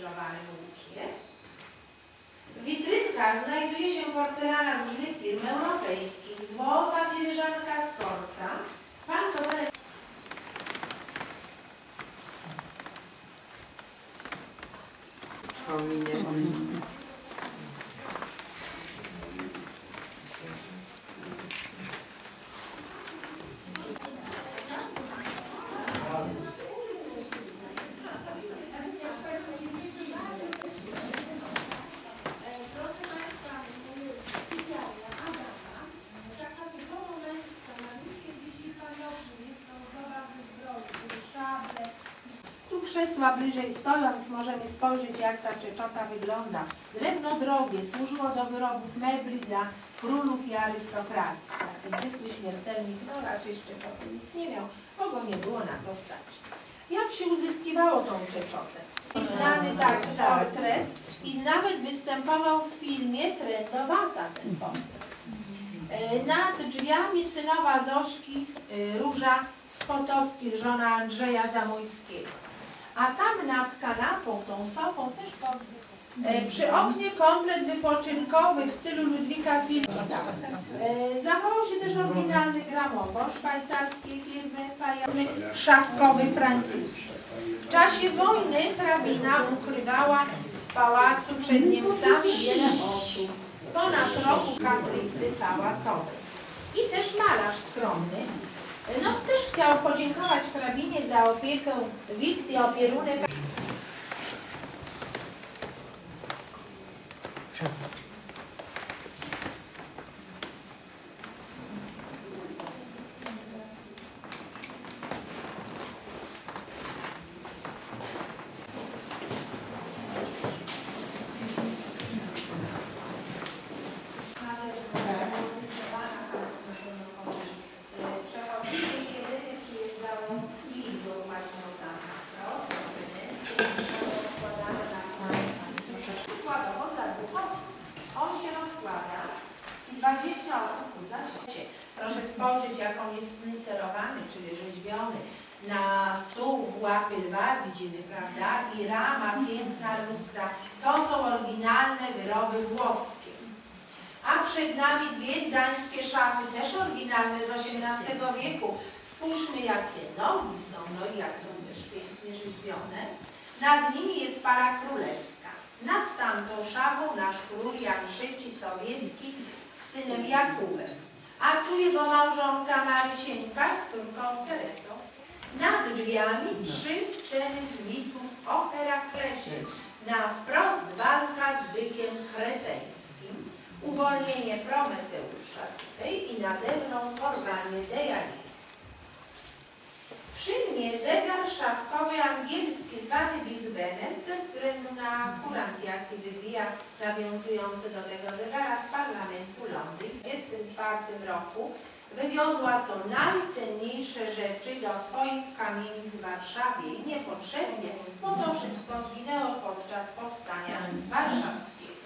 ukrzyżowany włócznie. W witrynkach znajduje się porcelana różnych firm europejskich, złota filiżanka z Korca, pan Kowalek Kominie. Krzesła bliżej stojąc możemy spojrzeć jak ta czeczota wygląda. Drewno drogie, służyło do wyrobów mebli dla królów i arystokracji. Taki zwykły śmiertelnik, no raczej szczeczoty nic nie miał, bo go nie było na to stać. Jak się uzyskiwało tą czeczotę? I znany tak portret i nawet występował w filmie Trendowata ten portret. E, Nad drzwiami synowa Zośki e, Róża z Potockich, żona Andrzeja Zamojskiego. A tam nad kanapą, tą sofą też portret. E, Przy oknie komplet wypoczynkowy w stylu Ludwika Filma. E, Zachował się też oryginalny gramofon szwajcarskiej firmy Pajony, szafkowy francuski. W czasie wojny hrabina ukrywała w pałacu przed Niemcami wiele osób. Ponad roku kaplicy pałacowej. I też malarz skromny. No też chciał podziękować hrabinie za opiekę Wikty opierunek. Przechodzili jedynie przyjeżdżało i było właśnie tam na wprost, do Wenecji, zostało składane na Przykładowo dla duchowców. On się rozkłada i 20 osób tu zasiądzie. Proszę spojrzeć, jak on jest snycerowany, czyli rzeźbiony. Na stół łapy lwa widzimy, prawda? I rama, piękna lustra. To są oryginalne wyroby włoskie. A przed nami dwie gdańskie szafy, też oryginalne z XVIII wieku. Spójrzmy, jakie nogi są, no i jak są też pięknie rzeźbione. Nad nimi jest para królewska. Nad tamtą szafą nasz król Jan III Sobieski z synem Jakubem. A tu jego małżonka Marysieńka z córką Teresą. Nad drzwiami trzy sceny z mitów o Heraklesie. Na wprost walka z bykiem kreteńskim, uwolnienie Prometeusza tutaj i nade mną porwanie Dejani. Przy mnie zegar szafkowy angielski zwany Big Benem ze względu na kurant jaki wybija nawiązujący do tego zegara z parlamentu Londynu. W 1924 roku wywiozła co najcenniejsze rzeczy do swoich kamienic w Warszawie i niepotrzebnie, bo to wszystko zginęło podczas powstania warszawskiego.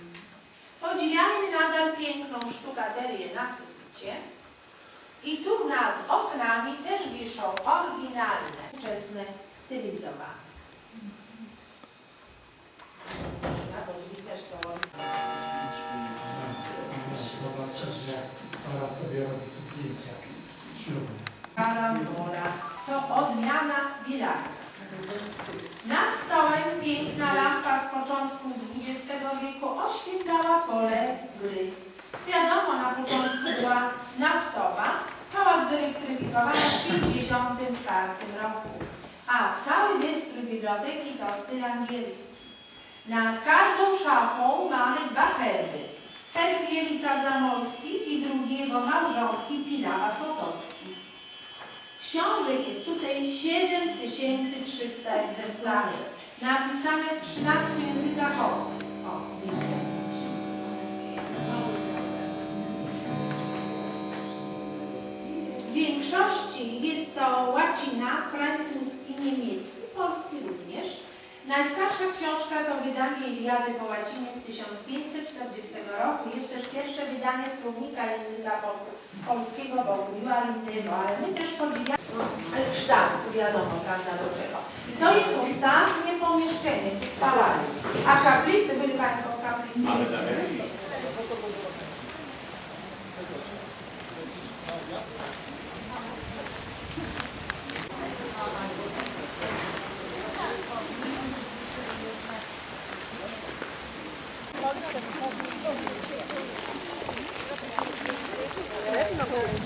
Podziwiajmy nadal piękną sztukaterię na suficie. I tu nad oknami też wiszą oryginalne, wczesne, stylizowane. Zobaczę, że ona sobie robi ślubne. Karambola to odmiana bilarda. Nad stołem piękna lampa z początku XX wieku oświetlała pole gry. Wiadomo, na początku była naftowa, pałac zelektryfikowany w 1954 roku. A cały wystrój biblioteki to styl angielski. Nad każdą szafą mamy dwa herby. Herb Jelita Zamorski i drugiego małżonki Pilawa Potocki. Książek jest tutaj 7300 egzemplarzy, napisane w 13 językach obcych. W większości jest to łacina, francuski, niemiecki, polski również. Najstarsza książka to wydanie Iliady po łacinie z 1540 roku. Jest też pierwsze wydanie słownika języka pol polskiego, bo mówiła innego, ale my też podziwiamy kształt, wiadomo, prawda, do czego. I to jest ostatnie pomieszczenie w pałacu. A kaplicy, byli Państwo w kaplicy? Mamy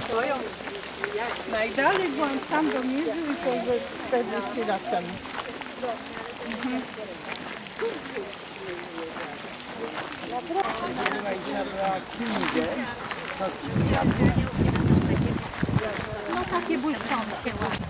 iść. Najdalej byłam tam do Mierzy i to już 40 lat temu. No takie błyszczące ładne.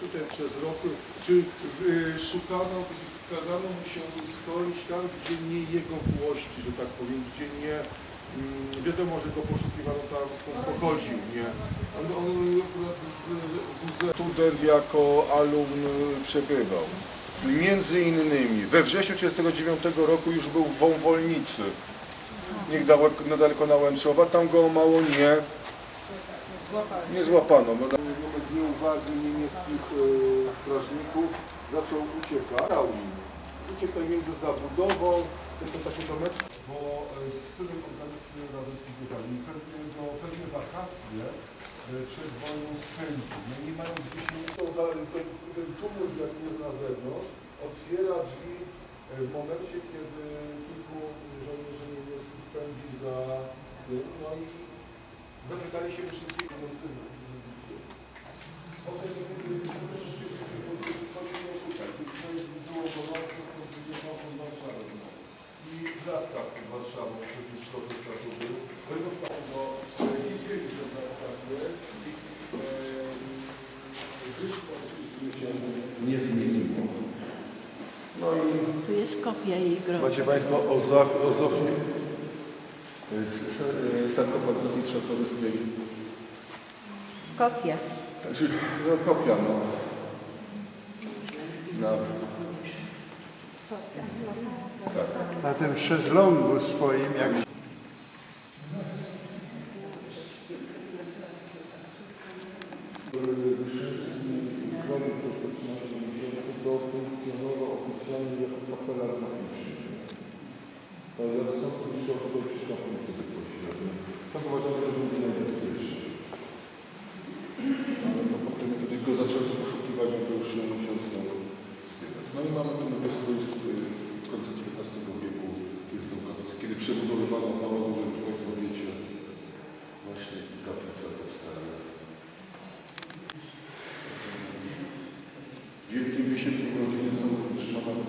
Tutaj przez rok, czy y, szukano, kazano mu się stoić tam, gdzie nie jego włości, że tak powiem, gdzie nie, mm, wiadomo, że go poszukiwano tam, skąd pochodził, nie? On, on akurat z, z, student jako alumn przebywał. Czyli między innymi we wrześniu 1939 roku już był w Wąwolnicy, niedaleko, na Łęczowa, tam go mało nie, nie złapano. bo Wobec nieuwagi niemieckich e, strażników zaczął uciekać. Uciekał między zabudową, to są takie domeczki, bo e, z synem organizacji z kobietami pewnie do pewne wakacje e, przed wojną spędził. No nie mają gdzie się to za, ten, ten tumult jak jest na zewnątrz otwiera drzwi e, w momencie, kiedy kilku żołnierzy niemieckich pędzi za tym, no i zapytali się wszystkich między Potem. I klaska pod Warszawą przed już trochę czasu był. Tego bo nie wiedzieli, że na etapie nie zmieniło. No i Tu jest kopia jej grobu. Macie Państwo o, o Zofii. To jest s- sarkofag Zofii Czartoryskiej. Kopia. Znaczy, no kopia, no. Na, na tym szezlongu swoim, jak To sam musiał ktoś kaplicę bezpośrednio. Tak uważam, że był najbezpieczniejszy. Ale no, potem, kiedy go zaczęto poszukiwać, to już się musiał znowu zbierać. No i mamy ten obecny z końca XIX wieku, kiedy przebudowywano pałac, że już Państwo wiecie, właśnie kaplica powstała. Wielkim wysiłkiem rodziny są utrzymane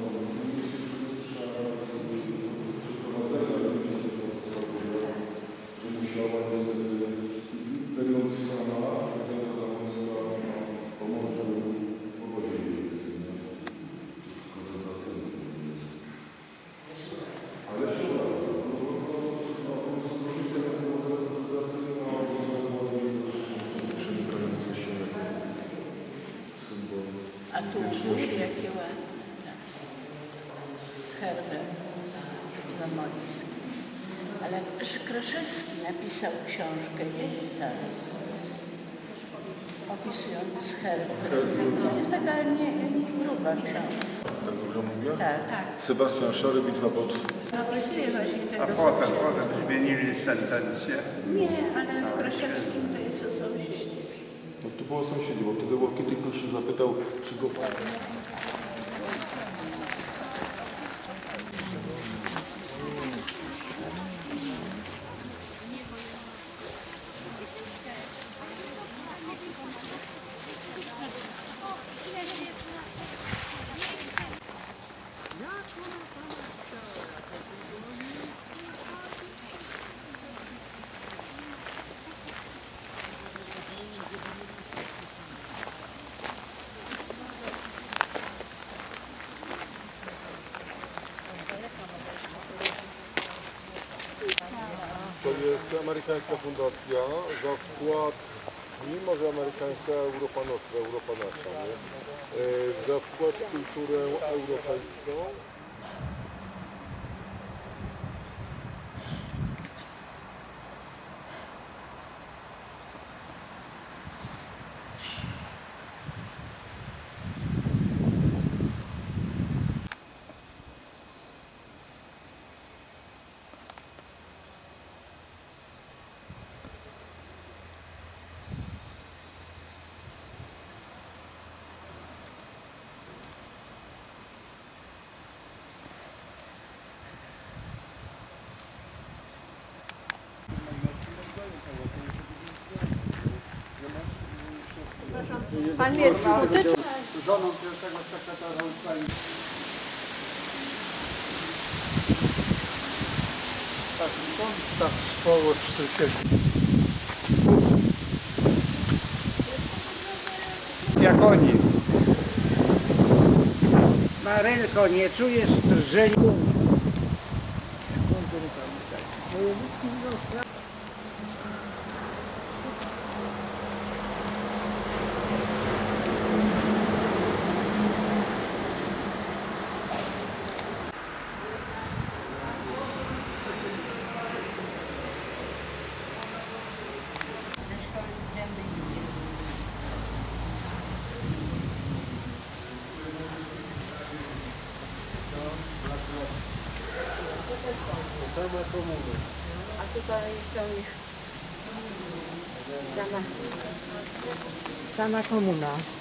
Krzyż jakie ładne. tak. Z herbem zamojskim. Ale Kraszewski napisał książkę Jelitary. Opisując herb. To jest taka nie, nie gruba książka. Tak dużo mówię? Tak. Sebastian Szary, bitwa pod Opisuje właśnie tego a potem, potem zmienili sentencję. Nie, ale w Kraszewskim to jest o sąsiedzie. No to było sąsiedzi, bo wtedy ktoś się zapytał, czy go pan... amerykańska fundacja za wkład, mimo że amerykańska Europa Nostra, Europa nasza, nie? E, za wkład w kulturę europejską. Pan jest skuteczny. Żoną pierwszego sekretarza Ukrainy. Tak, skąd ta tu siedzi? Jak oni. Marelko, nie czujesz drżenia? A tutaj 可以，三万，三万块木拿。